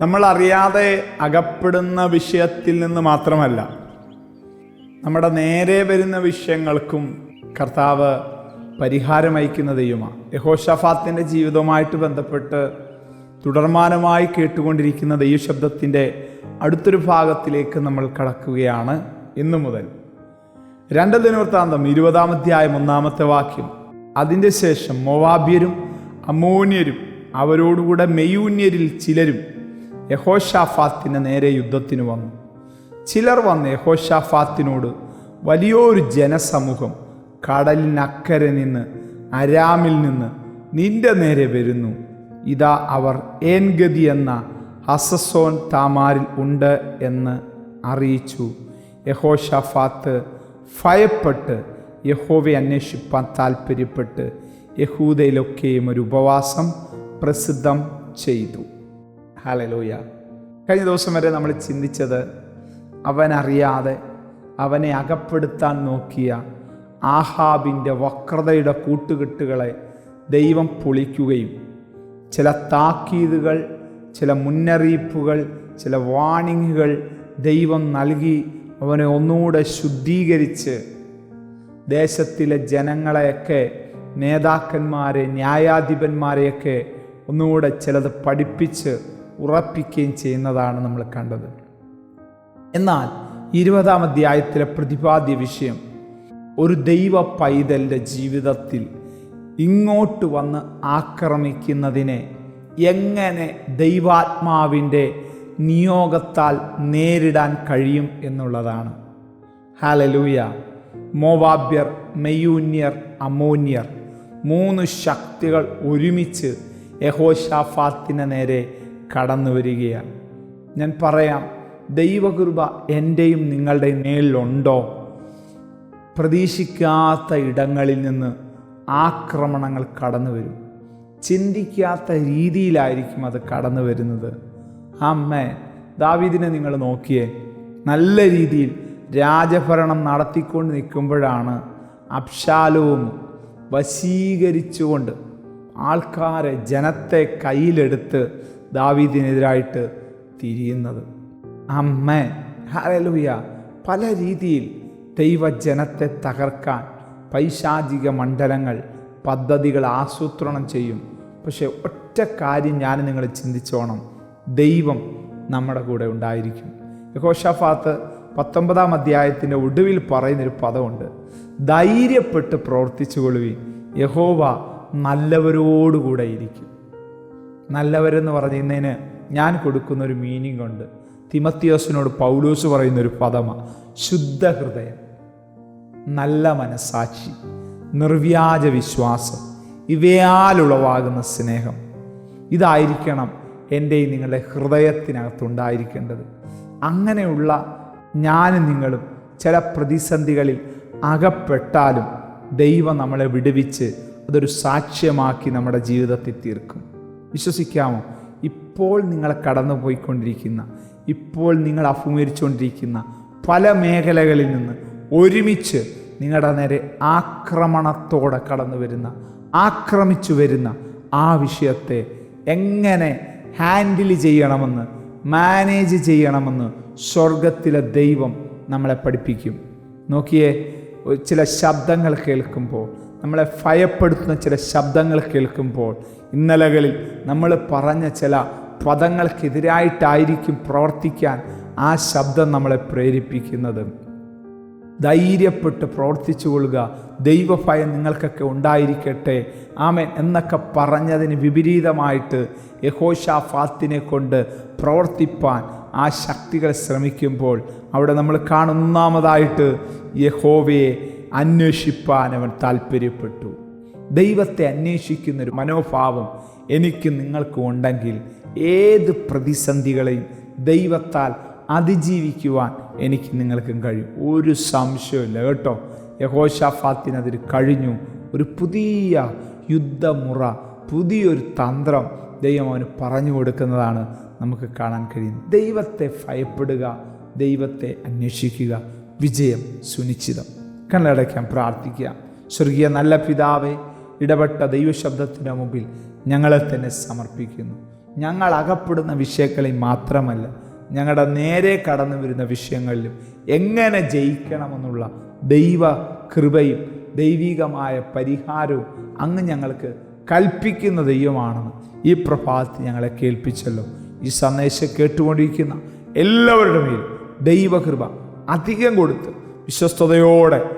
നമ്മൾ അറിയാതെ അകപ്പെടുന്ന വിഷയത്തിൽ നിന്ന് മാത്രമല്ല നമ്മുടെ നേരെ വരുന്ന വിഷയങ്ങൾക്കും കർത്താവ് പരിഹാരം അയക്കുന്ന ദൈവമാണ് യഹോഷഫാത്തിന്റെ ജീവിതവുമായിട്ട് ബന്ധപ്പെട്ട് തുടർമാനമായി കേട്ടുകൊണ്ടിരിക്കുന്ന ദൈവശബ്ദത്തിന്റെ അടുത്തൊരു ഭാഗത്തിലേക്ക് നമ്മൾ കടക്കുകയാണ് ഇന്നു മുതൽ. രണ്ട് ദിനവൃത്താന്തം ഇരുപതാം അധ്യായം ഒന്നാമത്തെ വാക്യം. അതിന്റെ ശേഷം മൊവാബ്യരും അമോന്യരും അവരോടുകൂടെ മെയൂന്യരിൽ ചിലരും യഹോഷാഫാത്തിന് നേരെ യുദ്ധത്തിന് വന്നു. ചിലർ വന്ന് യഹോഷാഫാത്തിനോട് വലിയൊരു ജനസമൂഹം കടലിനക്കരെ നിന്ന് അരാമിൽ നിന്ന് നിന്റെ നേരെ വരുന്നു. ഇതാ അവർ ഏൻഗതി എന്ന ഹസസോൻ താമാരിൽ ഉണ്ട് എന്ന് അറിയിച്ചു. യഹോഷാഫാത്ത് ഭയപ്പെട്ട് യഹോവയെ അന്വേഷിപ്പാൻ താല്പര്യപ്പെട്ട് യഹൂദയിലൊക്കെയും ഒരു ഉപവാസം പ്രസിദ്ധം ചെയ്തു. ഹലലോയ. കഴിഞ്ഞ ദിവസം വരെ നമ്മൾ ചിന്തിച്ചത് അവനറിയാതെ അവനെ അകപ്പെടുത്താൻ നോക്കിയ ആഹാബിന്റെ വക്രതയുടെ കൂട്ടുകെട്ടുകളെ ദൈവം പൊളിക്കുകയും ചില താക്കീതുകൾ ചില മുന്നറിയിപ്പുകൾ ചില വാണിങ്ങുകൾ ദൈവം നൽകി അവനെ ഒന്നുകൂടെ ശുദ്ധീകരിച്ച് ദേശത്തിലെ ജനങ്ങളെയൊക്കെ നേതാക്കന്മാരെ ന്യായാധിപന്മാരെയൊക്കെ ഒന്നുകൂടെ ചിലത് പഠിപ്പിച്ച് ഉറപ്പിക്കുകയും ചെയ്യുന്നതാണ് നമ്മൾ കണ്ടത്. എന്നാൽ ഇരുപതാം അധ്യായത്തിലെ പ്രതിപാദ്യ വിഷയം ഒരു ദൈവ പൈതലിന്റെ ജീവിതത്തിൽ ഇങ്ങോട്ട് വന്ന് ആക്രമിക്കുന്നതിനെ എങ്ങനെ ദൈവാത്മാവിന്റെ നിയോഗത്താൽ നേരിടാൻ കഴിയും എന്നുള്ളതാണ്. ഹാലലൂയ മോവാബ്യർ മെയൂന്യർ അമോന്യർ മൂന്ന് ശക്തികൾ ഒരുമിച്ച് യഹോഷാഫാത്തിന് നേരെ കടന്നു വരികയാണ്. ഞാൻ പറയാം ദൈവകൃപ എന്റെയും നിങ്ങളുടെയും മേലിലുണ്ടോ? പ്രതീക്ഷിക്കാത്ത ഇടങ്ങളിൽ നിന്ന് ആക്രമണങ്ങൾ കടന്നു വരും. ചിന്തിക്കാത്ത രീതിയിലായിരിക്കും അത് കടന്നു വരുന്നത്. അമ്മേ ദാവീദിനെ നിങ്ങൾ നോക്കിയേ നല്ല രീതിയിൽ രാജഭരണം നടത്തിക്കൊണ്ട് നിൽക്കുമ്പോഴാണ് അബ്ഷാലവും വശീകരിച്ചുകൊണ്ട് ആൾക്കാരെ ജനത്തെ കയ്യിലെടുത്ത് ദാവീദിനെതിരായിട്ട് തിരിയുന്നത്. അമ്മേ ഹലലുയ പല രീതിയിൽ ദൈവജനത്തെ തകർക്കാൻ പൈശാചിക മണ്ഡലങ്ങൾ പദ്ധതികൾ ആസൂത്രണം ചെയ്യും. പക്ഷെ ഒറ്റ കാര്യം ഞാൻ നിങ്ങൾ ചിന്തിച്ചോണം. ദൈവം നമ്മുടെ കൂടെ ഉണ്ടായിരിക്കും. യഹോഷഫാത്ത് പത്തൊമ്പതാം അധ്യായത്തിന്റെ ഒടുവിൽ പറയുന്നൊരു പദമുണ്ട്. ധൈര്യപ്പെട്ട് പ്രവർത്തിച്ചു കൊള്ളുവി യഹോവ നല്ലവരോടുകൂടെ ഇരിക്കും. നല്ലവരെന്ന് പറയുന്നതിന് ഞാൻ കൊടുക്കുന്ന ഒരു മീനിങ് ഉണ്ട്. തിമത്തിയോസിനോട് പൗലോസ് പറയുന്ന ഒരു പദമാണ് ശുദ്ധ ഹൃദയം നല്ല മനസാക്ഷി നിർവ്യാജ വിശ്വാസം ഇവയാലുളവാകുന്ന സ്നേഹം. ഇതായിരിക്കണം എന്റെ നിങ്ങളുടെ ഹൃദയത്തിനകത്തുണ്ടായിരിക്കേണ്ടത് അങ്ങനെയുള്ള ഞാനും നിങ്ങളും ചില പ്രതിസന്ധികളിൽ അകപ്പെട്ടാലും ദൈവം നമ്മളെ വിടുവിച്ച് അതൊരു സാക്ഷ്യമാക്കി നമ്മുടെ ജീവിതത്തിൽ തീർക്കും. വിശ്വസിക്കാമോ? ഇപ്പോൾ നിങ്ങൾ കടന്നു പോയിക്കൊണ്ടിരിക്കുന്ന ഇപ്പോൾ നിങ്ങൾ അഭിമുഖിച്ചുകൊണ്ടിരിക്കുന്ന പല മേഖലകളിൽ നിന്ന് ഒരുമിച്ച് നിങ്ങളുടെ നേരെ ആക്രമണത്തോടെ കടന്നു വരുന്ന ആക്രമിച്ചു വരുന്ന ആ വിഷയത്തെ എങ്ങനെ ഹാൻഡിൽ ചെയ്യണമെന്ന് മാനേജ് ചെയ്യണമെന്ന് സ്വർഗത്തിലെ ദൈവം നമ്മളെ പഠിപ്പിക്കും. നോക്കിയേ ചില ശബ്ദങ്ങൾ കേൾക്കുമ്പോൾ നമ്മളെ ഭയപ്പെടുത്തുന്ന ചില ശബ്ദങ്ങൾ കേൾക്കുമ്പോൾ ഇന്നലകളിൽ നമ്മൾ പറഞ്ഞ ചില പദങ്ങൾക്കെതിരായിട്ടായിരിക്കും പ്രവർത്തിക്കാൻ ആ ശബ്ദം നമ്മളെ പ്രേരിപ്പിക്കുന്നത്. ധൈര്യപ്പെട്ട് പ്രവർത്തിച്ചു കൊള്ളുക ദൈവഭയം നിങ്ങൾക്കൊക്കെ ഉണ്ടായിരിക്കട്ടെ ആമേൻ എന്നൊക്കെ പറഞ്ഞതിന് വിപരീതമായിട്ട് യഹോഷാഫാത്തിനെ കൊണ്ട് പ്രവർത്തിപ്പാൻ ആ ശക്തികൾ ശ്രമിക്കുമ്പോൾ അവിടെ നമ്മൾ കാണുന്നാമതായിട്ട് യഹോവയെ അന്വേഷിപ്പാൻ അവൻ താല്പര്യപ്പെട്ടു ദൈവത്തെ അന്വേഷിക്കുന്നൊരു മനോഭാവം എനിക്ക് നിങ്ങൾക്കും ഉണ്ടെങ്കിൽ ഏത് പ്രതിസന്ധികളെയും ദൈവത്താൽ അതിജീവിക്കുവാൻ എനിക്ക് നിങ്ങൾക്കും കഴിയും. ഒരു സംശയമില്ല കേട്ടോ. യഹോഷാഫാത്തിന് അതിൽ കഴിഞ്ഞു. ഒരു പുതിയ യുദ്ധമുറ പുതിയൊരു തന്ത്രം ദൈവം അവന് പറഞ്ഞു കൊടുക്കുന്നതാണ് നമുക്ക് കാണാൻ കഴിയുന്നത്. ദൈവത്തെ ഭയപ്പെടുക ദൈവത്തെ അന്വേഷിക്കുക. വിജയം സുനിശ്ചിതം. കണ്ണടയ്ക്കാൻ പ്രാർത്ഥിക്കുക. സ്വർഗീയ നല്ല പിതാവെ ഇടപെട്ട ദൈവശബ്ദത്തിന്റെ മുമ്പിൽ ഞങ്ങളെ തന്നെ സമർപ്പിക്കുന്നു. ഞങ്ങൾ അകപ്പെടുന്ന വിഷയങ്ങളിൽ മാത്രമല്ല ഞങ്ങളുടെ നേരെ കടന്നു വരുന്ന വിഷയങ്ങളിലും എങ്ങനെ ജയിക്കണമെന്നുള്ള ദൈവ കൃപയും ദൈവികമായ പരിഹാരവും അങ്ങ് ഞങ്ങൾക്ക് കൽപ്പിക്കുന്ന ദൈവമാണെന്ന് ഈ പ്രഭാതത്തിൽ ഞങ്ങളെ കേൾപ്പിച്ചല്ലോ. ഈ സന്ദേശം കേട്ടുകൊണ്ടിരിക്കുന്ന എല്ലാവരുടെ മേലും ദൈവകൃപ അധികം കൊടുത്ത് വിശ്വസ്തയോടെ